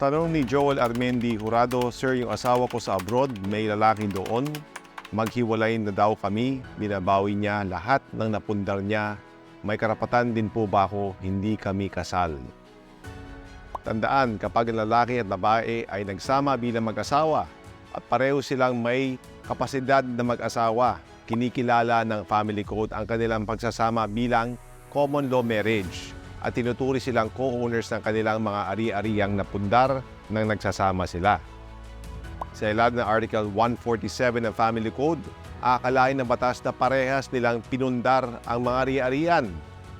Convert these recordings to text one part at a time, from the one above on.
Tanong ni Joel Armendi Jurado, Sir, yung asawa ko sa abroad, may lalaki doon. Maghiwalay na daw kami, binabawi niya lahat ng napundar niya. May karapatan din po ba ako, hindi kami kasal. Tandaan, kapag lalaki at babae ay nagsama bilang mag-asawa at pareho silang may kapasidad na mag-asawa, kinikilala ng family code ang kanilang pagsasama bilang common law marriage at tinuturi silang co-owners ng kanilang mga ari-ariang napundar nang nagsasama sila. Sa ilalim ng Article 147 ng Family Code, akalain ng batas na parehas nilang pinundar ang mga ari-arian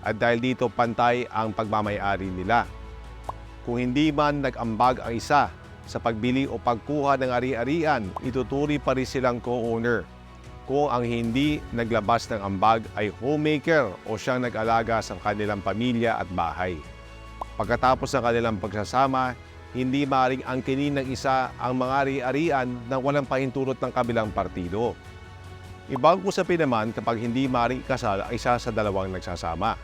at dahil dito pantay ang pagmamayari nila. Kung hindi man nag-ambag ang isa sa pagbili o pagkuha ng ari-arian, ituturi pa rin silang co-owner. Kung ang hindi naglabas ng ambag ay homemaker o siyang nag-alaga sa kanilang pamilya at bahay. Pagkatapos ng kanilang pagsasama, hindi maaaring angkinin ng isa ang mga ari-arian nang walang pahintulot ng kabilang partido. Ibang usapin naman kapag hindi maaaring ikasal ang isa sa dalawang nagsasama.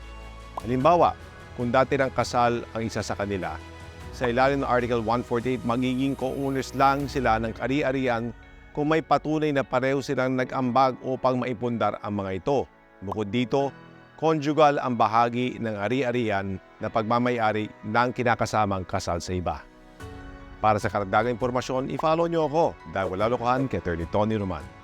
Halimbawa, kung dati ng kasal ang isa sa kanila, sa ilalim ng Article 148, magiging co-owners lang sila ng ari-arian kung may patunay na pareho silang nag-ambag upang maipundar ang mga ito. Bukod dito, conjugal ang bahagi ng ari-arian na pagmamayari ng kinakasamang kasal sa iba. Para sa karagdagang impormasyon, i-follow niyo ako dahil wala lokohan kay Tony Roman.